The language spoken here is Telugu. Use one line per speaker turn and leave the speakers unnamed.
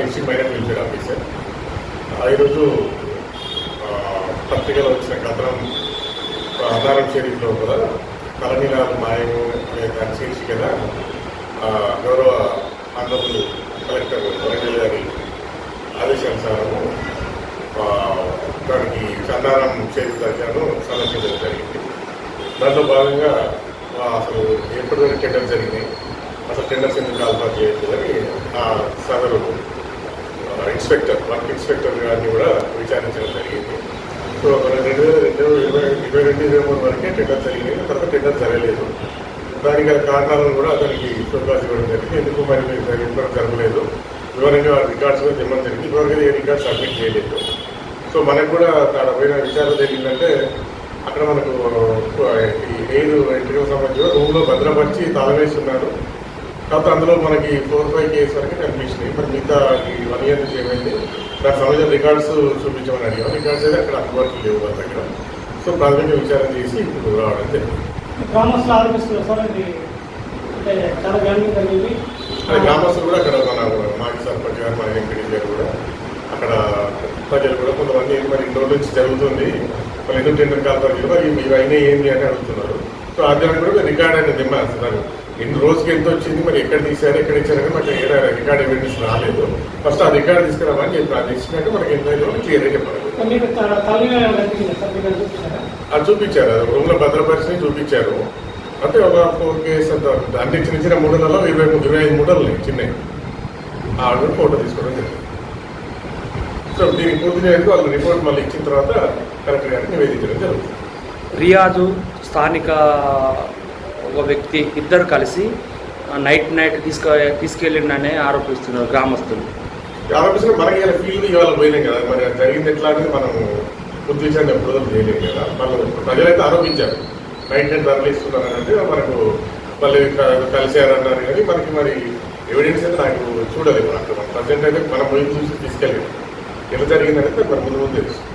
నిశ్చిత్ మేడం పిలిచాడు ఆఫీసర్ ఈరోజు పత్రికలో వచ్చిన కథనం ఆధారం షరీఫ్లో కూడా కలనీలాలు మాయము అనే దాని శీర్షికన గౌరవ అన్నపుడు కలెక్టర్ వరంగల్ గారి ఆదేశానుసారము దానికి చందారం చేరుతాను సమస్య జరిగింది. దాంట్లో భాగంగా అసలు ఎప్పటివరకు టెండర్ జరిగింది అసలు టెండర్స్ ఎందుకు కాల్పా చేయట్లేదు అని సదరు ఇన్స్పెక్టర్ వర్క్ ఇన్స్పెక్టర్ గారిని కూడా విచారించడం జరిగింది. సో మన రెండు వేల రెండు ఇరవై ఇరవై రెండు ఇరవై మూడు వరకే టెండర్ జరిగినాయి తర్వాత టెండర్ జరగలేదు. దానికి గల కారణాలను కూడా అతనికి ఫోటోస్ ఇవ్వడం జరిగింది. ఎందుకు మరి మీరు జరగలేదు? వివరంగా రికార్డ్స్ కూడా ఇవ్వడం జరిగింది. ఇప్పటివరకు ఏ రికార్డ్ సబ్మిట్ చేయలేదు. సో మనకు కూడా అక్కడ పోయిన విచారణ జరిగిందంటే అక్కడ మనకు ఈ ఎయిర్ ఎంట్రీకి సంబంధించి రూమ్లో భద్రపరిచి తాళవేస్తున్నారు కాకపోతే అందులో మనకి ఫోర్ ఫైవ్ కేసు వరకు కనిపించినాయి మరి మిగతా ఈ వన్ ఇయర్ నుంచి ఏమైంది? దానికి సంబంధించిన రికార్డ్స్ చూపించమని అడిగాం. రికార్డ్స్ అయితే అక్కడ అందుబాటులో లేవు వాళ్ళ దగ్గర. సో ప్రాథమిక విచారణ చేసి ఇప్పుడు రావడం జరిగింది.
గ్రామస్తులు ఆరోపిస్తున్నారు సార్ ఇది అంటే చాలా గ్రామీణ జరిగింది.
అదే గ్రామస్తులు కూడా అక్కడ మన మాజీ సర్పంచ్ గారు మన ఎంపీ గారు కూడా అక్కడ ప్రజలు కూడా కొంతమంది మరి ఇన్ని రోజుల నుంచి జరుగుతుంది. మరి ఎందుకు టెండర్ కాల్పర్ మరి ఇవి అయినా ఏంటి అని అడుగుతున్నారు. సో అధ్యయనం కూడా రికార్డ్ అనేది ఇమ్మన్నారు ఎన్ని రోజుకి ఎంత వచ్చింది? మరి ఎక్కడ తీశారు? ఎక్కడ ఇచ్చారని మాకు ఏ రికార్డ్ ఎవిడెన్స్ రాలేదు. ఫస్ట్ ఆ రికార్డ్ తీసుకురామని చెప్పి అది ఇచ్చినాక మనకి ఎంత క్లియర్గా చెప్పాలి అది చూపించారు? అది రూమ్లో భద్రపరిచి చూపించారు. అంటే ఒక ఫోర్ కేస్ అంత అంటే చిన్న చిన్న మూడలలో ఇరవై మూడు ఇరవై ఐదు మూడలు చిన్నవి. ఆ ఆవిడ ఫోటో తీసుకోవడం జరిగింది. సో దీనికి పూర్తి చేయడానికి వాళ్ళు రిపోర్ట్ మళ్ళీ ఇచ్చిన తర్వాత కలెక్టర్ గారికి నివేదించడం జరుగుతుంది.
రియాజు స్థానిక ఒక వ్యక్తి ఇద్దరు కలిసి నైట్ నైట్ తీసుకు తీసుకెళ్ళిండనే ఆరోపిస్తున్నారు గ్రామస్తులు.
ఆరోపిస్తున్న మనకి ఇలా ఫీల్డ్ ఇవాళ పోయినాం కదా. మరి అది జరిగింది ఎట్లా అనేది మనం పూర్తి విషయాన్ని ఎప్పుడు చేయలేము కదా. వాళ్ళు ప్రజలైతే ఆరోపించారు. నైట్ నైట్ తరలిస్తున్నారు మనకు మళ్ళీ క- కానీ మనకి మరి ఎవిడెన్స్ అయితే నాకు చూడలేదు అక్కడ. ప్రజెంట్ అయితే మనం పోయి చూసి తీసుకెళ్ళాము ఎలా జరిగిందనేది మరి ముందు ముందు తెలుసు.